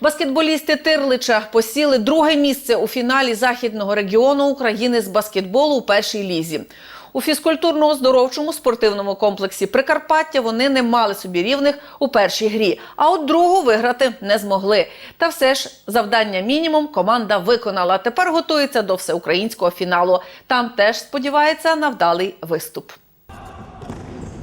Баскетболісти Тирлича посіли друге місце у фіналі західного регіону України з баскетболу у першій лізі. У фізкультурно-оздоровчому спортивному комплексі Прикарпаття вони не мали собі рівних у першій грі, а от другу виграти не змогли. Та все ж завдання мінімум команда виконала. Тепер готується до всеукраїнського фіналу. Там теж сподівається на вдалий виступ.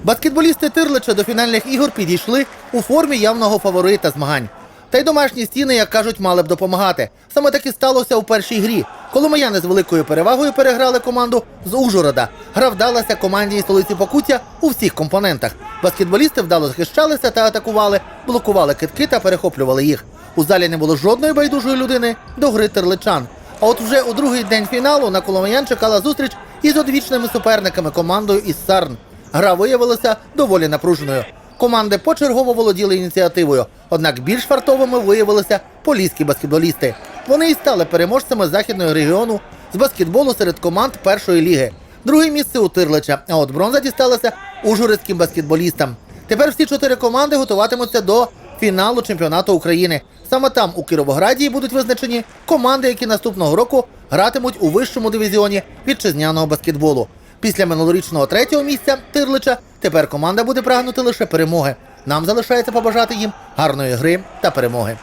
Баскетболісти Тирлича до фінальних ігор підійшли у формі явного фаворита змагань. Та й домашні стіни, як кажуть, мали б допомагати. Саме так і сталося у першій грі. Коломияни з великою перевагою переграли команду з Ужгорода. Гра вдалася команді із столиці Покуття у всіх компонентах. Баскетболісти вдало захищалися та атакували, блокували китки та перехоплювали їх. У залі не було жодної байдужої людини до гри тирличан. А от вже у другий день фіналу на Коломиян чекала зустріч із одвічними суперниками командою із Сарн. Гра виявилася доволі напруженою. Команди почергово володіли ініціативою, однак більш фартовими виявилися поліські баскетболісти. Вони і стали переможцями західного регіону з баскетболу серед команд першої ліги. Друге місце у Тирлича, а от бронза дісталася ужгородським баскетболістам. Тепер всі чотири команди готуватимуться до фіналу чемпіонату України. Саме там, у Кіровограді, будуть визначені команди, які наступного року гратимуть у вищому дивізіоні вітчизняного баскетболу. Після минулорічного третього місця Тирлича тепер команда буде прагнути лише перемоги. Нам залишається побажати їм гарної гри та перемоги.